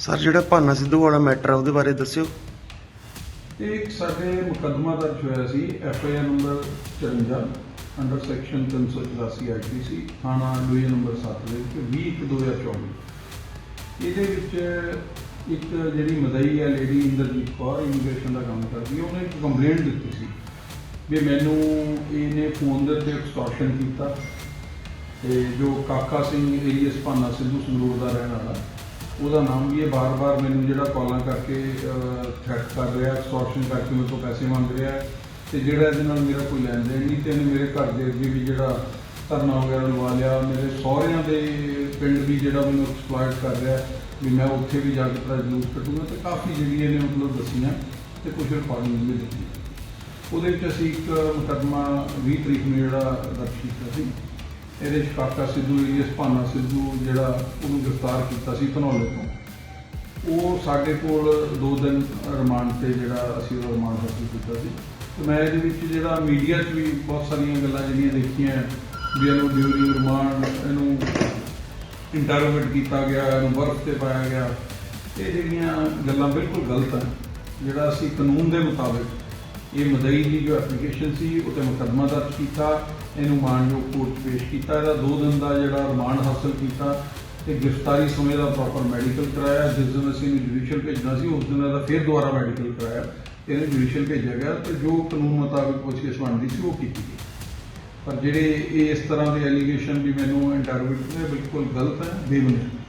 Sir, ਜਿਹੜਾ ਭਾਨਾ ਸਿੱਧੂ ਵਾਲਾ matter ਆ, ਉਹਦੇ ਬਾਰੇ ਦੱਸਿਓ। ਇਹ ਇੱਕ ਸਾਡੇ ਮੁਕੱਦਮਾ ਦਰਜ ਹੋਇਆ ਸੀ F I R number 54 under section 384 IPC ਥਾਣਾ ਡਿਵੀਜ਼ਨ ਨੰਬਰ 7 ਦੇ ਵਿੱਚ 20 ਇੱਕ 2024 ਇਹਦੇ ਵਿੱਚ ਇੱਕ ਜਿਹੜੀ ਮਦਈ ਹੈ ਲੇਡੀ ਇੰਦਰਜੀਤ ਕੌਰ ਇਮੀਗ੍ਰੇਸ਼ਨ ਦਾ ਕੰਮ ਕਰਦੀ ਹੈ ਉਹਨੇ ਇੱਕ ਕੰਪਲੇਂਟ ਦਿੱਤੀ ਸੀ ਵੀ ਮੈਨੂੰ ਇਹਨੇ ਫੋਨ ਦੇ ਉੱਤੇ ਐਕਸਟੋਰਸ਼ਨ ਕੀਤਾ ਤੇ ਜੋ ਕਾਕਾ ਸਿੰਘ ਏਲੀਅਸ ਭਾਨਾ ਸਿੱਧੂ ਸੰਗਰੂਰ ਦਾ ਰਹਿਣ ਵਾਲਾ ਉਹਦਾ ਨਾਮ ਵੀ ਇਹ ਬਾਰ-ਬਾਰ ਮੈਨੂੰ ਜਿਹੜਾ ਕਾਲਾਂ ਕਰਕੇ ਥ੍ਰੈਟ ਕਰ ਰਿਹਾ ਐਕਸਟੋਰਸ਼ਨ ਕਰਕੇ ਮੇਰੇ ਤੋਂ ਪੈਸੇ ਮੰਗ ਰਿਹਾ ਹੈ। ਤੇ ਜਿਹੜਾ ਇਹਦੇ ਨਾਲ ਮੇਰਾ ਕੋਈ ਲੈਣ ਦੇਣ ਨਹੀਂ ਤੇ ਇਹਨੇ ਮੇਰੇ ਘਰ ਦੇ ਅੱਗੇ ਵੀ ਜਿਹੜਾ ਧਰਨਾ ਵਗੈਰਾ ਲਵਾ ਲਿਆ, ਮੇਰੇ ਸਹੁਰਿਆਂ ਦੇ ਪਿੰਡ ਵੀ ਜਿਹੜਾ ਮੈਨੂੰ ਐਕਸਪਲੋਇਟ ਕਰ ਰਿਹਾ ਵੀ ਮੈਂ ਉੱਥੇ ਵੀ ਜਾ ਕੇ ਤੇਰਾ ਜਲੂਸ ਕੱਢੂੰਗਾ ਤੇ ਕਾਫੀ ਜਿਹੜੀ ਇਹਨੇ ਮਤਲਬ ਦੱਸੀਆਂ ਤੇ ਕੁਝ ਰਿਕਾਰਡਿੰਗ ਵੀ ਦਿੱਤੀ। ਉਹਦੇ ਵਿੱਚ ਅਸੀਂ ਇੱਕ ਮੁਕੱਦਮਾ 20 ਤਰੀਕ ਨੂੰ ਜਿਹੜਾ ਦਰਜ ਕੀਤਾ ਸੀ। ਇਹਦੇ 'ਚ ਸਿੱਧੂ ਏਲੀਅਸ ਭਾਨਾ ਸਿੱਧੂ ਜਿਹੜਾ ਉਹਨੂੰ ਗ੍ਰਿਫਤਾਰ ਕੀਤਾ ਸੀ ਧਨੌਲੇ ਤੋਂ। ਉਹ ਸਾਡੇ ਕੋਲ 2 ਦਿਨ ਰਿਮਾਂਡ ਤੇ ਜਿਹੜਾ ਅਸੀਂ ਉਹ ਰਿਮਾਂਡ ਹਾਸਲ ਕੀਤਾ ਸੀ। ਤੇ ਮੈਂ ਇਹਦੇ ਵਿੱਚ ਜਿਹੜਾ ਮੀਡੀਆ 'ਚ ਵੀ ਬਹੁਤ ਸਾਰੀਆਂ ਗੱਲਾਂ ਜਿਹੜੀਆਂ ਦੇਖੀਆਂ ਵੀ ਇਹਨੂੰ ਡਿਊਰਿੰਗ ਰਿਮਾਂਡ ਇਹਨੂੰ ਇੰਟਰੋਗੇਟ ਕੀਤਾ ਗਿਆ, ਇਹਨੂੰ ਬਰਫ਼ ਤੇ ਪਾਇਆ ਗਿਆ। ਇਹ ਜਿਹੜੀਆਂ ਗੱਲਾਂ ਬਿਲਕੁਲ ਗਲਤ ਹਨ, ਜਿਹੜਾ ਅਸੀਂ ਕਾਨੂੰਨ ਦੇ ਮੁਤਾਬਿਕ ਇਹ ਮਦਈ ਦੀ ਜੋ ਐਪਲੀਕੇਸ਼ਨ ਸੀ, ਉਹ ਤੇ ਮੁਕੱਦਮਾ ਦਰਜ ਕੀਤਾ, ਇਹਨੂੰ ਮਾਨਯੋਗ ਕੋਰਟ 'ਚ ਪੇਸ਼ ਕੀਤਾ, ਇਹਦਾ 2 ਦਿਨ ਦਾ ਜਿਹੜਾ ਰਿਮਾਂਡ ਹਾਸਲ ਕੀਤਾ ਤੇ ਗ੍ਰਿਫਤਾਰੀ ਸਮੇਂ ਦਾ ਪ੍ਰੋਪਰ ਮੈਡੀਕਲ ਕਰਾਇਆ, ਜਿਸ ਦਿਨ ਅਸੀਂ ਇਹਨੂੰ ਜੁਡੀਸ਼ੀਅਲ ਭੇਜਣਾ ਸੀ, ਉਸ ਦਿਨ ਇਹਦਾ ਫਿਰ ਦੁਬਾਰਾ ਮੈਡੀਕਲ ਕਰਾਇਆ, ਤੇ ਇਹਨੂੰ ਜੁਡੀਸ਼ੀਅਲ ਭੇਜਿਆ ਗਿਆ ਤੇ ਜੋ ਕਾਨੂੰਨ ਮੁਤਾਬਿਕ ਪੁੱਛਗਿੱਛ ਬਣਦੀ ਸੀ, ਉਹ ਕੀਤੀ ਗਈ। ਪਰ ਜਿਹੜੇ ਇਹ ਇਸ ਤਰ੍ਹਾਂ ਦੇ ਐਲੀਗੇਸ਼ਨ ਵੀ ਮੈਨੂੰ ਇੰਟਰਵਿਊ ਨੇ ਬਿਲਕੁਲ ਗਲਤ ਹੈ, ਬੇਬੁਨਿਆਦ।